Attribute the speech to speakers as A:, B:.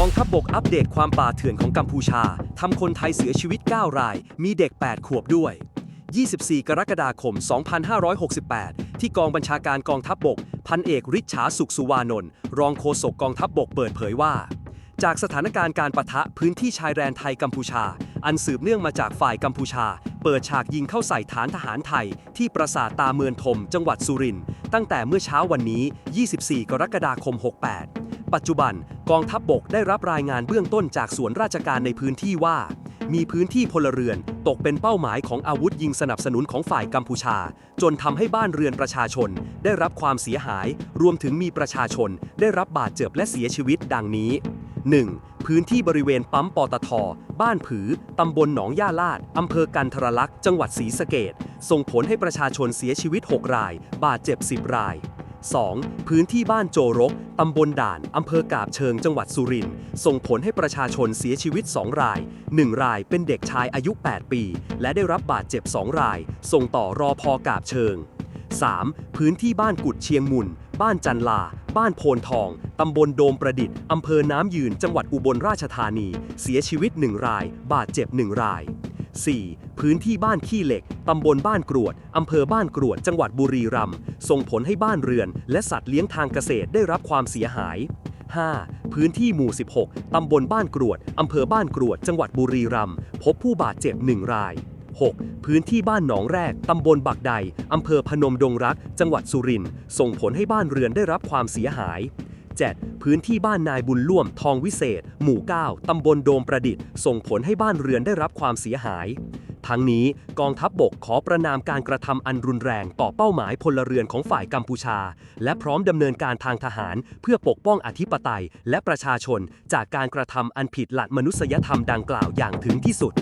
A: กองทัพบบกอัปเดตความป่าเถื่อนของกัมพูชา ทำคนไทยเสียชีวิต 9 ราย มีเด็ก 8 ขวบด้วย 24 กรกฎาคม 2568 ที่กองบัญชาการกองทัพบบก พันเอกริชฉาสุขสุวานนท์รองโฆษกกองทัพบบกเปิดเผยว่า จากสถานการณ์การประทะพื้นที่ชายแดนไทยกัมพูชา อันสืบเนื่องมาจากฝ่ายกัมพูชา เปิดฉากยิงเข้าใส่ฐานทหารไทย ที่ปราสาทตาเมือนทม จังหวัดสุรินทร์ตั้งแต่เมื่อเช้าวันนี้ 24 กรกฎาคม 68 ปัจจุบันกองทัพบบกได้รับรายงานเบื้องต้นจากส่วนราชการในพื้นที่ว่า มีพื้นที่พลเรือนตกเป็นเป้าหมายของอาวุธยิงสนับสนุนของฝ่ายกัมพูชา จนทำให้บ้านเรือนประชาชน ได้รับความเสียหาย รวมถึงมีประชาชน ได้รับบาดเจ็บและเสียชีวิตดังนี้ 1. พื้นที่บริเวณปั๊มปตท บ้านผือ ตำบลหนองย่าลาด อำเภอกันทรลักษณ์ จังหวัดศรีสะเกดส่งผลให้ประชาชนเสียชีวิต 6 ราย บาดเจ็บ 10 ราย 2. พื้นที่บ้านโจรก ตำบลด่าน อำเภอกาบเชิง จังหวัดสุรินทร์ ส่งผลให้ประชาชนเสียชีวิต 2 ราย 1 รายเป็นเด็กชายอายุ 8 ปี และได้รับบาดเจ็บ 2 ราย ส่งต่อรอพอกาบเชิง 3. พื้นที่บ้านกุดเชียงมุน บ้านจันลา บ้านโพนทอง ตำบลโดมประดิษฐ์ อำเภอน้ำยืน จังหวัดอุบลราชธานี เสียชีวิต 1 ราย บาดเจ็บ 1 ราย 4. พื้นที่บ้านขี้เหล็ก ตำบลบ้านกรวด อำเภอบ้านกรวด จังหวัดบุรีรัมย์ ส่งผลให้บ้านเรือน และสัตว์เลี้ยงทางเกษตรได้รับความเสียหาย 5. พื้นที่หมู่ 16 ตำบลบ้านกรวด อำเภอบ้านกรวด จังหวัดบุรีรัมย์ พบผู้บาดเจ็บ 1 ราย 6. พื้นที่บ้านหนองแรก ตำบลบักใด อำเภอพนมดงรัก จังหวัดสุรินทร์ ส่งผลให้บ้านเรือนได้รับความเสียหาย 7. พื้นที่บ้านนายบุญล่วมทองวิเศษ หมู่ 9 ตำบลโดมประดิษฐ์ ส่งผลให้บ้านเรือนได้รับความเสียหาย ทั้งนี้กองทัพบบกขอประนามการกระทำอันรุนแรงต่อเป้าหมายพลเรือนของฝ่ายกัมพูชา และพร้อมดำเนินการทางทหาร เพื่อปกป้องอธิปไตย และประชาชน จากการกระทำอันผิดหลักมนุษยธรรมดังกล่าวอย่างถึงที่สุด